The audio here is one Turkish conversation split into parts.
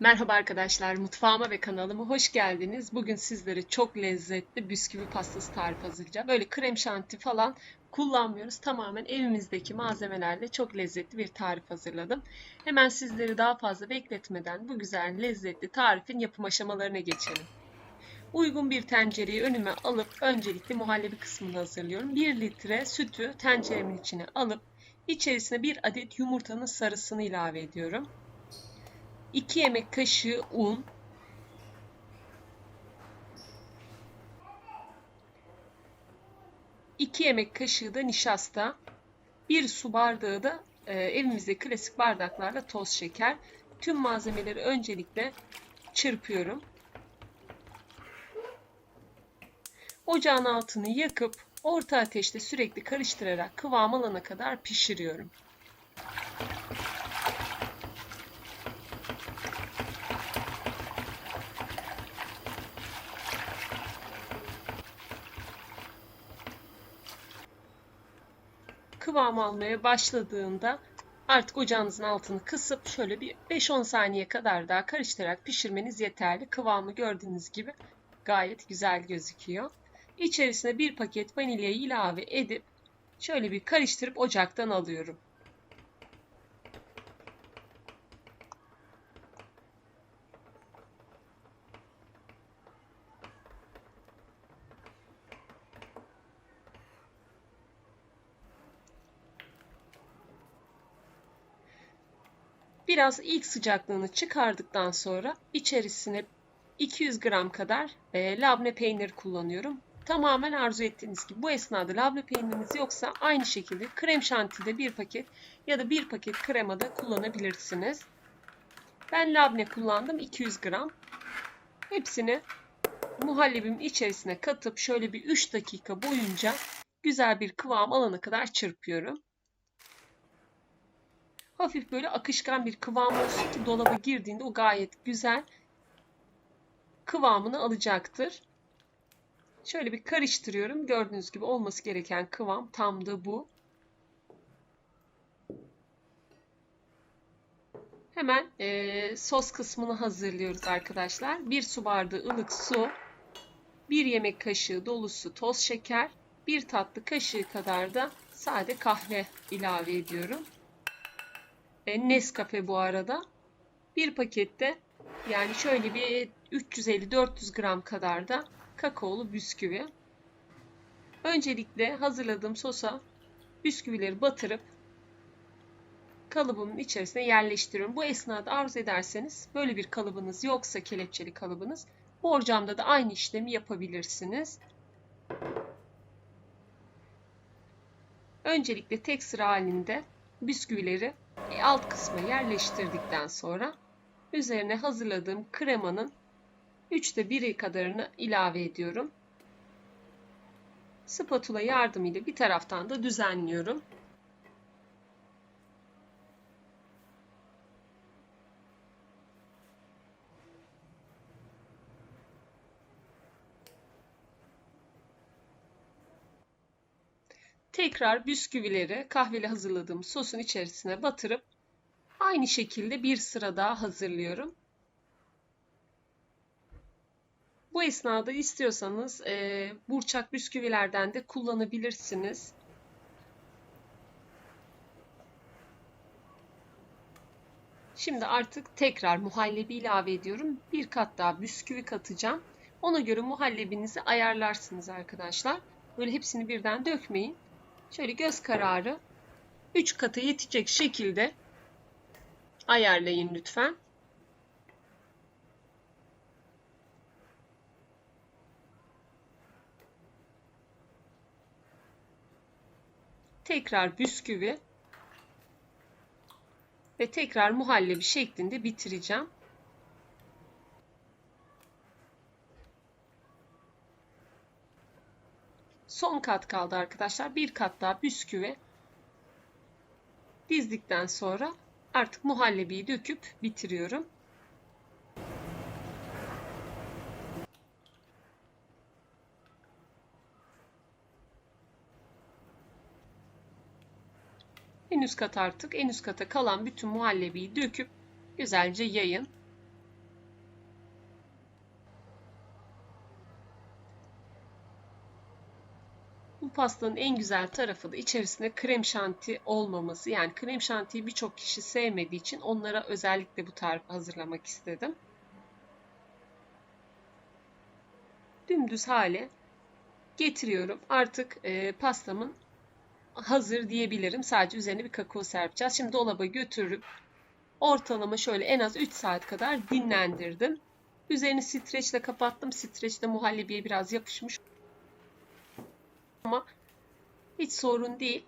Merhaba arkadaşlar, mutfağıma ve kanalıma hoş geldiniz. Bugün sizlere çok lezzetli bisküvi pastası tarifi hazırlayacağım. Böyle krem şanti falan kullanmıyoruz. Tamamen evimizdeki malzemelerle çok lezzetli bir tarif hazırladım. Hemen sizleri daha fazla bekletmeden bu güzel lezzetli tarifin yapım aşamalarına geçelim. Uygun bir tencereyi önüme alıp öncelikle muhallebi kısmını hazırlıyorum. 1 litre sütü tenceremin içine alıp içerisine bir adet yumurtanın sarısını ilave ediyorum. 2 yemek kaşığı un, iki yemek kaşığı da nişasta, bir su bardağı da e, evimizde klasik bardaklarla toz şeker. Tüm malzemeleri öncelikle çırpıyorum. Ocağın altını yakıp orta ateşte sürekli karıştırarak kıvam alana kadar pişiriyorum. Kıvam almaya başladığında artık ocağınızın altını kısıp şöyle bir 5-10 saniye kadar daha karıştırarak pişirmeniz yeterli. Kıvamı gördüğünüz gibi gayet güzel gözüküyor. İçerisine bir paket vanilyayı ilave edip şöyle bir karıştırıp ocaktan alıyorum. Biraz ilk sıcaklığını çıkardıktan sonra içerisine 200 gram kadar e, labne peynir kullanıyorum. Tamamen arzu ettiğiniz gibi. Bu esnada labne peyniriniz yoksa aynı şekilde krem şantide bir paket ya da bir paket kremada kullanabilirsiniz. Ben labne kullandım 200 gram. Hepsini muhallebimin içerisine katıp şöyle bir 3 dakika boyunca güzel bir kıvam alana kadar çırpıyorum. Hafif böyle akışkan bir kıvam olsun ki dolaba girdiğinde o gayet güzel kıvamını alacaktır. Şöyle bir karıştırıyorum. Gördüğünüz gibi olması gereken kıvam tam da bu. Hemen e, sos kısmını hazırlıyoruz arkadaşlar. Bir su bardağı ılık su, bir yemek kaşığı dolusu toz şeker, bir tatlı kaşığı kadar da sade kahve ilave ediyorum. E, Nescafe bu arada. Bir pakette yani şöyle bir 350-400 gram kadar da kakaolu bisküvi. Öncelikle hazırladığım sosa bisküvileri batırıp kalıbımın içerisine yerleştiriyorum. Bu esnada arzu ederseniz böyle bir kalıbınız yoksa kelepçeli kalıbınız borcamda da aynı işlemi yapabilirsiniz. Öncelikle tek sıra halinde bisküvileri alt kısma yerleştirdikten sonra üzerine hazırladığım kremanın 3'te 1'i kadarını ilave ediyorum. Spatula yardımıyla bir taraftan da düzenliyorum. Tekrar bisküvileri kahveli hazırladığım sosun içerisine batırıp aynı şekilde bir sıra daha hazırlıyorum. Bu esnada istiyorsanız e, burçak bisküvilerden de kullanabilirsiniz. Şimdi artık tekrar muhallebi ilave ediyorum. Bir kat daha bisküvi katacağım. Ona göre muhallebinizi ayarlarsınız arkadaşlar. Böyle hepsini birden dökmeyin. Şöyle göz kararı 3 kata yetecek şekilde ayarlayın lütfen. Tekrar bisküvi ve tekrar muhallebi şeklinde bitireceğim. Kat kaldı arkadaşlar. Bir kat daha bisküvi dizdikten sonra artık muhallebiyi döküp bitiriyorum. En üst kat artık en üst kata kalan bütün muhallebiyi döküp güzelce yayın. Pastanın en güzel tarafı da içerisinde krem şanti olmaması. Yani krem şantiyi birçok kişi sevmediği için onlara özellikle bu tarifi hazırlamak istedim. Dümdüz hale getiriyorum. Artık e, pastamın hazır diyebilirim. Sadece üzerine bir kakao serpeceğiz. Şimdi dolaba götürüp ortalama şöyle en az 3 saat kadar dinlendirdim. Üzerini streçle kapattım. Streç de muhallebiye biraz yapışmış. Ama hiç sorun değil.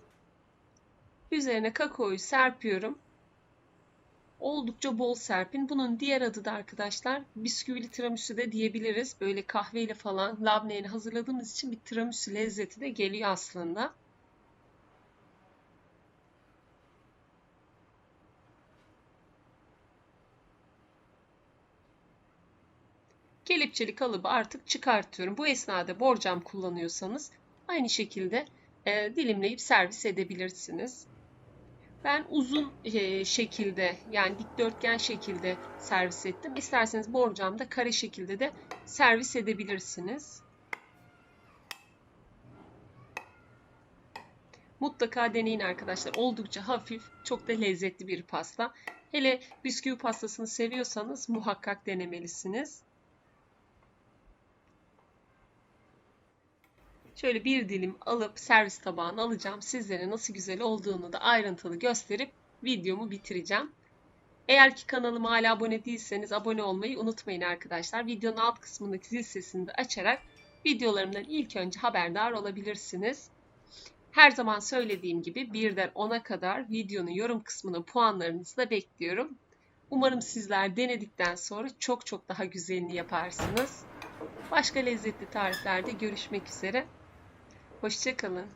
Üzerine kakaoyu serpiyorum. Oldukça bol serpin. Bunun diğer adı da arkadaşlar bisküvili tiramisu de diyebiliriz. Böyle kahveyle falan labneyle hazırladığımız için bir tiramisu lezzeti de geliyor aslında. Kelepçeli kalıbı artık çıkartıyorum. Bu esnada borcam kullanıyorsanız aynı şekilde e, dilimleyip servis edebilirsiniz. Ben uzun e, şekilde yani dikdörtgen şekilde servis ettim. İsterseniz borcamda kare şekilde de servis edebilirsiniz. Mutlaka deneyin arkadaşlar. Oldukça hafif, çok da lezzetli bir pasta. Hele bisküvi pastasını seviyorsanız muhakkak denemelisiniz. Şöyle bir dilim alıp servis tabağına alacağım. Sizlere nasıl güzel olduğunu da ayrıntılı gösterip videomu bitireceğim. Eğer ki kanalıma hala abone değilseniz abone olmayı unutmayın arkadaşlar. Videonun alt kısmındaki zil sesini de açarak videolarımdan ilk önce haberdar olabilirsiniz. Her zaman söylediğim gibi 1'den 10'a kadar videonun yorum kısmına puanlarınızı da bekliyorum. Umarım sizler denedikten sonra çok çok daha güzelini yaparsınız. Başka lezzetli tariflerde görüşmek üzere. Hoşçakalın.